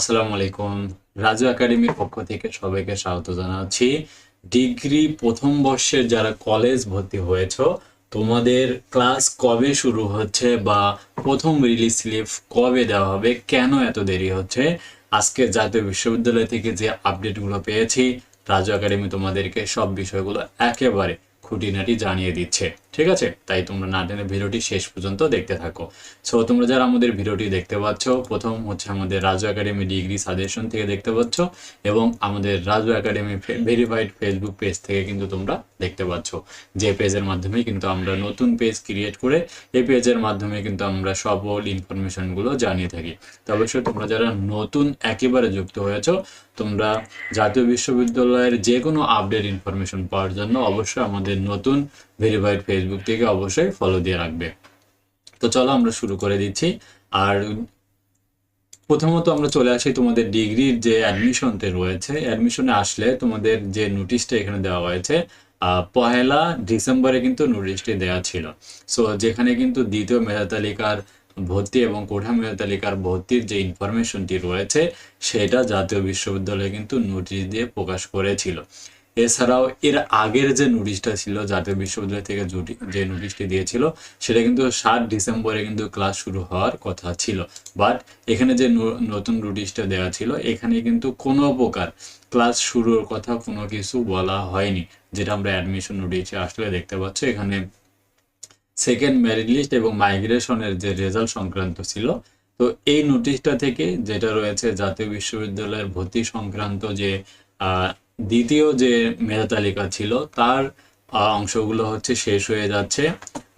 আসসালামু আলাইকুম। রাজু একাডেমির পক্ষ থেকে সবাইকে স্বাগত জানাচ্ছি। ডিগ্রি প্রথম বর্ষের যারা কলেজ ভর্তি হয়েছো, তোমাদের ক্লাস কবে শুরু হচ্ছে বা প্রথম রিলিজ স্লিপ কবে দেওয়া হবে, কেন এত দেরি হচ্ছে? আজকে জাতীয় বিশ্ববিদ্যালয় থেকে যে আপডেটগুলো পেয়েছি, রাজু একাডেমি তোমাদেরকে সব বিষয়গুলো একেবারে খুঁটিনাটি জানিয়ে দিচ্ছে। ঠিক আছে? তাই তোমরা না টেনে ভিডিওটি শেষ পর্যন্ত দেখতে থাকো। সো তোমরা যারা আমাদের ভিডিওটি দেখতে পাচ্ছ, প্রথম হচ্ছে আমাদের রাজু একাডেমি ডিগ্রি সাজেশন থেকে দেখতে পাচ্ছ এবং আমাদের Raju academy verified Facebook page থেকে কিন্তু তোমরা দেখতে পাচ্ছ। যে পেজের মাধ্যমে কিন্তু আমরা নতুন পেজ ক্রিয়েট করে এই পেজের মাধ্যমে কিন্তু আমরা সকল ইনফরমেশনগুলো জানিয়ে থাকি। তো অবশ্যই তোমরা যারা নতুন একেবারে যুক্ত হয়েছো, তোমরা জাতীয় বিশ্ববিদ্যালয়ের যে কোনো আপডেট ইনফরমেশন পাওয়ার জন্য অবশ্যই আমাদের নতুন ভেরিফাইড ফেসবুক থেকে অবশ্যই ফলো দিয়ে রাখবে। তো চলো আমরা শুরু করে দিচ্ছি। আর প্রথমত আমরা চলে আসি তোমাদের ডিগ্রির যে অ্যাডমিশনতে রয়েছে। অ্যাডমিশনে আসলে তোমাদের যে নোটিশটা এখানে দেওয়া হয়েছে পহেলা ডিসেম্বরে কিন্তু নোটিশটি দেওয়া ছিল। সো যেখানে কিন্তু দ্বিতীয় মেধা তালিকার ভর্তি এবং কোঠা মেধা তালিকার ভর্তির যে ইনফরমেশনটি রয়েছে, সেটা জাতীয় বিশ্ববিদ্যালয় কিন্তু নোটিশ দিয়ে প্রকাশ করেছিল। এছাড়াও এর আগের যে নোটিশটা ছিল জাতীয় বিশ্ববিদ্যালয় থেকে যে নোটিশটি দিয়েছিল, সেটা কিন্তু সাত ডিসেম্বরে কিন্তু ক্লাস শুরু হওয়ার কথা ছিল। বাট এখানে যে নতুন নোটিশটা দেওয়া ছিল, এখানে কিন্তু কোনো প্রকার ক্লাস শুরুর কথা কোনো কিছু বলা হয়নি, যেটা আমরা অ্যাডমিশন নোটিশে আসলে দেখতে পাচ্ছি। এখানে সেকেন্ড মেরিট লিস্ট এবং মাইগ্রেশনের যে রেজাল্ট সংক্রান্ত ছিল। তো এই নোটিশটা থেকে যেটা রয়েছে জাতীয় বিশ্ববিদ্যালয়ের ভর্তি সংক্রান্ত যে দ্বিতীয় যে মেধা তালিকা ছিল, তার অংশগুলো হচ্ছে শেষ হয়ে যাচ্ছে।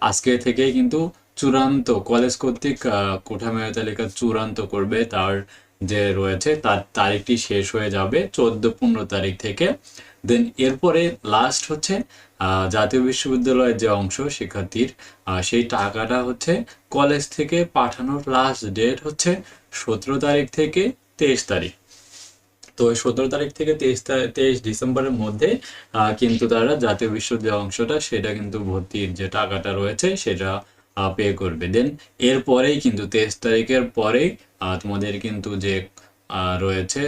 আজকে থেকে কিন্তু চূড়ান্ত, কলেজ কর্তৃক কোঠা মেধা তালিকা চূড়ান্ত করবে তার যে রয়েছে, তার তারিখটি শেষ হয়ে যাবে চোদ্দ পনেরো তারিখ থেকে। দেন এরপরে লাস্ট হচ্ছে জাতীয় বিশ্ববিদ্যালয়ের যে অংশ শিক্ষার্থীর সেই টাকাটা হচ্ছে কলেজ থেকে পাঠানোর লাস্ট ডেট হচ্ছে সতেরো তারিখ থেকে তেইশ তারিখ। তো সতেরো তারিখ থেকে তেইশ তেইশ ডিসেম্বরের মধ্যে কিন্তু তারা জাতীয় বিশ্ববিদ্যালয় অংশটা সেটা কিন্তু ভর্তির যে টাকাটা রয়েছে সেটা পে করবে। দেন এরপরেই কিন্তু তেইশ তারিখের পরেই তোমাদের কিন্তু যে রয়েছে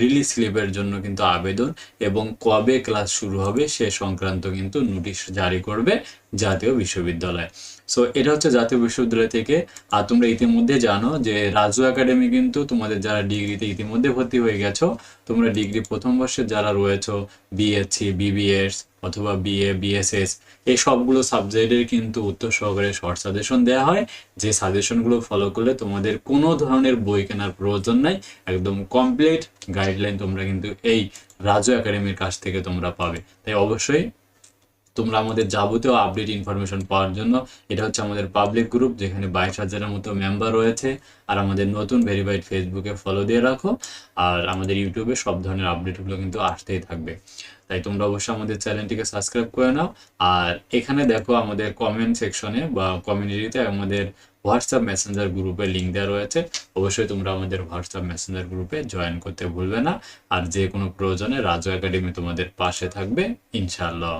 রিলিজ স্লিপের জন্য কিন্তু আবেদন এবং কবে ক্লাস শুরু হবে সে সংক্রান্ত কিন্তু নোটিশ জারি করবে। জাতীয় বিশ্ববিদ্যালয়। সো এটা হচ্ছে জাতীয় বিশ্ববিদ্যালয় থেকে, আর তোমরা ইতিমধ্যে জানো যে রাজু একাডেমি কিন্তু তোমাদের যারা ডিগ্রিতে ইতিমধ্যে ভর্তি হয়ে গেছো, তোমরা ডিগ্রি প্রথম বর্ষে যারা রয়েছো বিএসসি বিবিএস অথবা বিএ বিএসএস এই সবগুলো সাবজেক্টের কিন্তু উত্তর সহকারে শর্ট সাজেশন দেওয়া হয়, যে সাজেশনগুলো ফলো করলে তোমাদের কোনো ধরনের বই কেনার প্রয়োজন নাই, একদম কমপ্লিট গাইডলাইন তোমরা কিন্তু এই রাজু একাডেমির কাছ থেকে তোমরা পাবে। তাই অবশ্যই তোমরা আমাদের যাবতীয় আপডেট ইনফরমেশন পাওয়ার জন্য, এটা হচ্ছে আমাদের পাবলিক গ্রুপ যেখানে বাইশ হাজারের মতো মেম্বার রয়েছে, আর আমাদের নতুন ভেরিফাইড ফেসবুকে ফলো দিয়ে রাখো, আর আমাদের ইউটিউবে সব ধরনের আপডেটগুলো কিন্তু আসতেই থাকবে। তাই তোমরা অবশ্যই আমাদের চ্যানেলটিকে সাবস্ক্রাইব করে নাও, আর এখানে দেখো আমাদের কমেন্ট সেকশনে বা কমিউনিটিতে আমাদের হোয়াটসঅ্যাপ মেসেঞ্জার গ্রুপে লিঙ্ক দেওয়া রয়েছে, অবশ্যই তোমরা আমাদের হোয়াটসঅ্যাপ মেসেঞ্জার গ্রুপে জয়েন করতে ভুলবে না, আর যে কোনো প্রয়োজনে রাজু একাডেমি তোমাদের পাশে থাকবে, ইনশাআল্লাহ।